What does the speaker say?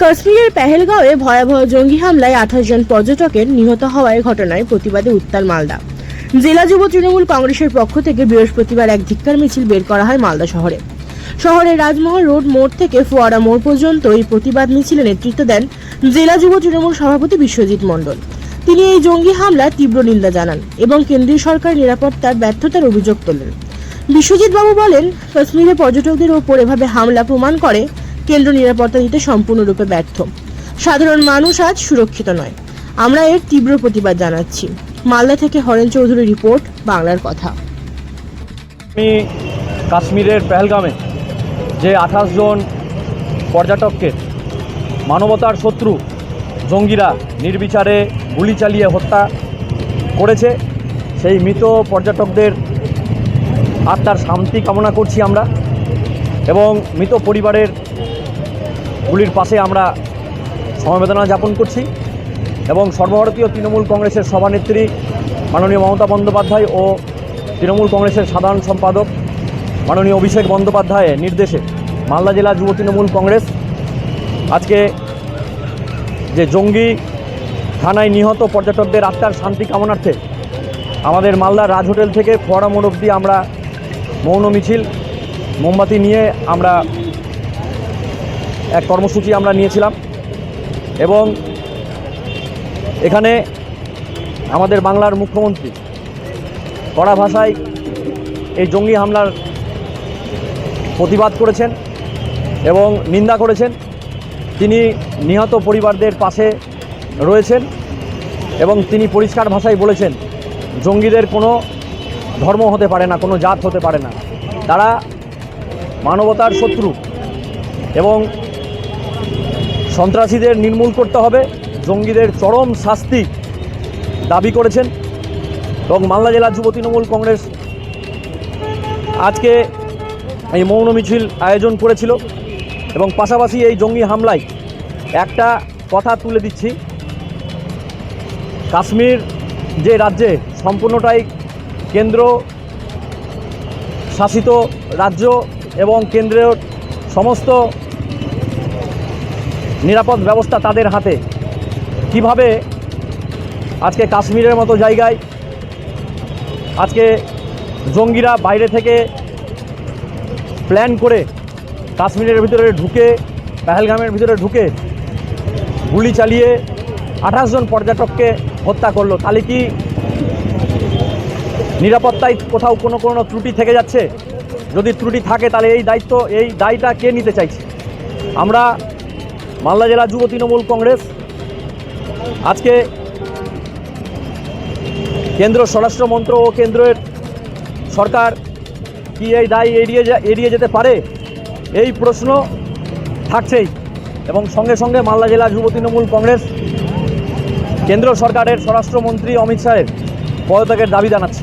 কাশ্মীরের পেহেলগাঁওয়ে ভয়াবহ জঙ্গি হামলায় আঠাশ জন পর্যটকের নিহত হওয়ার ঘটনায় প্রতিবাদে উত্তাল মালদা। জেলা যুব তৃণমূল কংগ্রেসের পক্ষ থেকে বৃহস্পতিবার এক ধিক্কার মিছিল বের করা হয় মালদা শহরে। শহরের রাজমহল রোড মোড় থেকে ফোয়ারা মোড় পর্যন্ত এই প্রতিবাদ মিছিলে নেতৃত্ব দেন জেলা যুব তৃণমূল সভাপতি বিশ্বজিৎ মণ্ডল। তিনি এই জঙ্গি হামলার তীব্র নিন্দা জানান এবং কেন্দ্রীয় সরকার নিরাপত্তার ব্যর্থতার অভিযোগ তোলেন। বিশ্বজিৎ বাবু বলেন, কাশ্মীরে পর্যটকদের ওপর এভাবে হামলা প্রমাণ করে কেন্দ্র নিরাপত্তা দিতে সম্পূর্ণরূপে ব্যর্থ। সাধারণ মানুষ আজ সুরক্ষিত নয়। আমরা এর তীব্র প্রতিবাদ জানাচ্ছি। মালদা থেকে হরেন চৌধুরী রিপোর্ট, বাংলার কথা। আমি কাশ্মীরের পেহেলগামে যে আঠাশ জন পর্যটককে, মানবতার শত্রু জঙ্গিরা নির্বিচারে গুলি চালিয়ে হত্যা করেছে, সেই মৃত পর্যটকদের আত্মার শান্তি কামনা করছি আমরা এবং মৃত পরিবারের গুলির পাশে আমরা সমবেদনা যাপন করছি এবং সর্বভারতীয় তৃণমূল কংগ্রেসের সভানেত্রী মাননীয় মমতা বন্দ্যোপাধ্যায় ও তৃণমূল কংগ্রেসের সাধারণ সম্পাদক মাননীয় অভিষেক বন্দ্যোপাধ্যায়ের নির্দেশে মালদা জেলা যুব তৃণমূল কংগ্রেস আজকে যে জঙ্গি থানায় নিহত পর্যটকদের আত্মার শান্তি কামনার্থে আমাদের মালদার রাজ হোটেল থেকে ফোয়ারা মোড় অবধি আমরা মৌন মিছিল, মোমবাতি নিয়ে আমরা এক কর্মসূচি আমরা নিয়েছিলাম। এবং এখানে আমাদের বাংলার মুখ্যমন্ত্রী কড়া ভাষায় এই জঙ্গি হামলার প্রতিবাদ করেছেন এবং নিন্দা করেছেন। তিনি নিহত পরিবারদের পাশে রয়েছেন এবং তিনি পরিষ্কার ভাষায় বলেছেন, জঙ্গিদের কোনো ধর্ম হতে পারে না, কোনো জাত হতে পারে না। তারা মানবতার শত্রু এবং সন্ত্রাসীদের নির্মূল করতে হবে। জঙ্গিদের চরম শাস্তি দাবি করেছেন এবং মালদা জেলা যুব তৃণমূল কংগ্রেস। আজকে এই মৌন মিছিল আয়োজন করেছিল এবং পাশাপাশি এই জঙ্গি হামলায় একটা কথা তুলে দিচ্ছি। কাশ্মীর যে রাজ্যে সম্পূর্ণটাই কেন্দ্র শাসিত রাজ্য এবং কেন্দ্রের সমস্ত নিরাপদ ব্যবস্থা তাদের হাতে। কীভাবে আজকে কাশ্মীরের মতো জায়গায় আজকে জঙ্গিরা বাইরে থেকে প্ল্যান করে কাশ্মীরের ভিতরে ঢুকে, পেহেলগামের ভিতরে ঢুকে গুলি চালিয়ে আঠাশ জন পর্যটককে হত্যা করল। তাহলে কি নিরাপত্তায় কোথাও কোনো কোনো ত্রুটি থেকে যাচ্ছে? যদি ত্রুটি থাকে তাহলে এই দায়িত্ব, এই দায়টা কে নিতে চাইছে? আমরা মালদা জেলা যুব তৃণমূল কংগ্রেস। আজকে কেন্দ্র স্বরাষ্ট্র মন্ত্র ও কেন্দ্রের সরকার কি এই দায় এড়িয়ে এড়িয়ে যেতে পারে? এই প্রশ্ন থাকছেই। এবং সঙ্গে সঙ্গে মালদা জেলা যুব তৃণমূল কংগ্রেস কেন্দ্র সরকারের স্বরাষ্ট্রমন্ত্রী অমিত শাহের পদত্যাগের দাবি জানাচ্ছে।